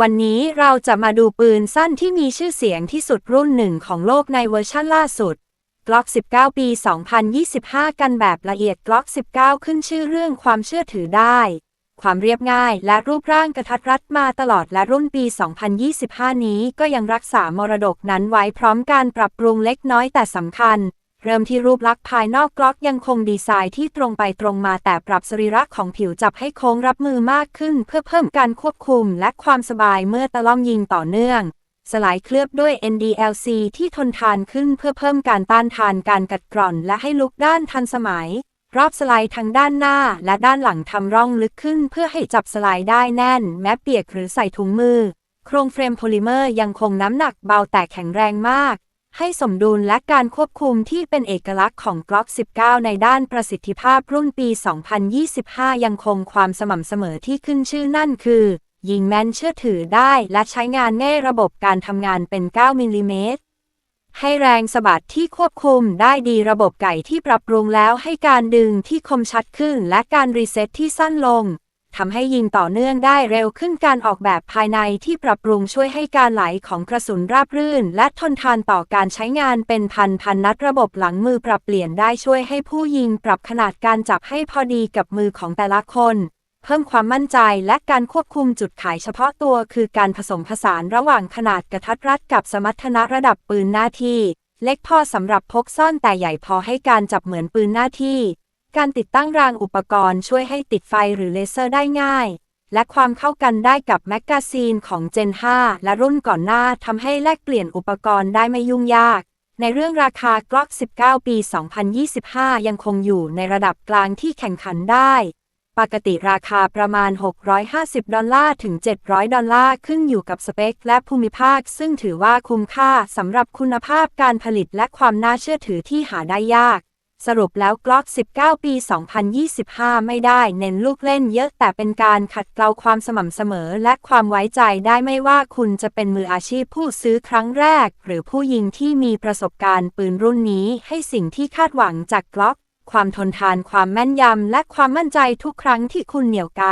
วันนี้เราจะมาดูปืนสั้นที่มีชื่อเสียงที่สุดรุ่นหนึ่งของโลกในเวอร์ชั่นล่าสุด Glock 19 ปี 2025 กันแบบละเอียด Glock 19 ขึ้นชื่อเรื่องความเชื่อถือได้ ความเรียบง่ายและรูปร่างกระทัดรัดมาตลอดและรุ่นปี 2025 นี้ก็ยังรักษามรดกนั้นไว้พร้อมการปรับปรุงเล็กน้อยแต่สำคัญ เริ่มที่รูปลักษณ์ภายนอกกล็อกยังคงดีไซน์ที่ตรงไปตรงมาแต่ปรับสรีระของผิวจับให้โค้งรับมือมากขึ้น เพื่อเพิ่มการควบคุมและความสบายเมื่อตะล่อมยิงต่อเนื่อง สลายเคลือบด้วย NDLC ที่ทนทานขึ้นเพื่อเพิ่มการต้านทานการกัดกร่อนและให้ลุกด้านทันสมัย รอบสไลด์ทั้งด้านหน้าและด้านหลังทำร่องลึกขึ้น เพื่อให้จับสไลด์ได้แน่น แม้เปียกหรือใส่ถุงมือ โครงเฟรมโพลิเมอร์ยังคงน้ำหนักเบาแต่แข็งแรงมาก ให้สมดุลและการควบคุมที่เป็นเอกลักษณ์ของ Glock 19 ในด้านประสิทธิภาพรุ่นปี 2025 ยังคงความสม่ำเสมอที่ขึ้นชื่อนั่นคือ ยิงแม่นเชื่อถือได้และใช้งานง่ายระบบการทำงานเป็น 9 มิลลิเมตรให้แรงสะบัดที่ควบคุมได้ดีระบบไก่ที่ปรับปรุงแล้วให้การดึงที่คมชัดขึ้นและการรีเซ็ตที่สั้นลง ทำให้ยิงต่อเนื่องได้เร็วขึ้นการออกแบบภายในที่ปรับปรุงช่วยให้การไหลของกระสุนราบรื่น และทนทานต่อการใช้งานเป็นพันพันนัดระบบหลังมือปรับเปลี่ยนได้ช่วยให้ผู้ยิงปรับขนาดการจับให้พอดีกับมือของแต่ละคน เพิ่มความมั่นใจและการควบคุมจุดขายเฉพาะตัวคือการผสมผสานระหว่างขนาดกระทัดรัดกับสมรรถนะระดับปืนหน้าที่ เล็กพอสำหรับพกซ่อนแต่ใหญ่พอให้การจับเหมือนปืนหน้าที่ การติดตั้งรางอุปกรณ์ช่วยให้ติดไฟหรือเลเซอร์ได้ง่าย และความเข้ากันได้กับแมกกาซีนของ Gen 5 และรุ่นก่อนหน้าทำให้แลกเปลี่ยนอุปกรณ์ได้ไม่ยุ่งยาก ในเรื่องราคา Glock 19 ปี 2025 ยังคงอยู่ในระดับกลางที่แข่งขันได้ ปกติราคาประมาณ 650 ดอลลาร์ถึง 700 ดอลลาร์ขึ้นอยู่กับสเปคและภูมิภาค ซึ่งถือว่าคุ้มค่าสำหรับคุณภาพการผลิตและความน่าเชื่อถือที่หาได้ยาก สรุปแล้วกล็อก19 ปี 2025 ไม่ได้เน้นลูกเล่นเยอะแต่เป็นการขัดเกลาความสม่ำเสมอและความไว้ใจได้ไม่ว่าคุณจะเป็นมืออาชีพผู้ซื้อครั้งแรก หรือผู้ยิงที่มีประสบการณ์ปืนรุ่นนี้ให้สิ่งที่คาดหวังจากกล็อก ความทนทานความแม่นยำและความมั่นใจทุกครั้งที่คุณเหนี่ยวไก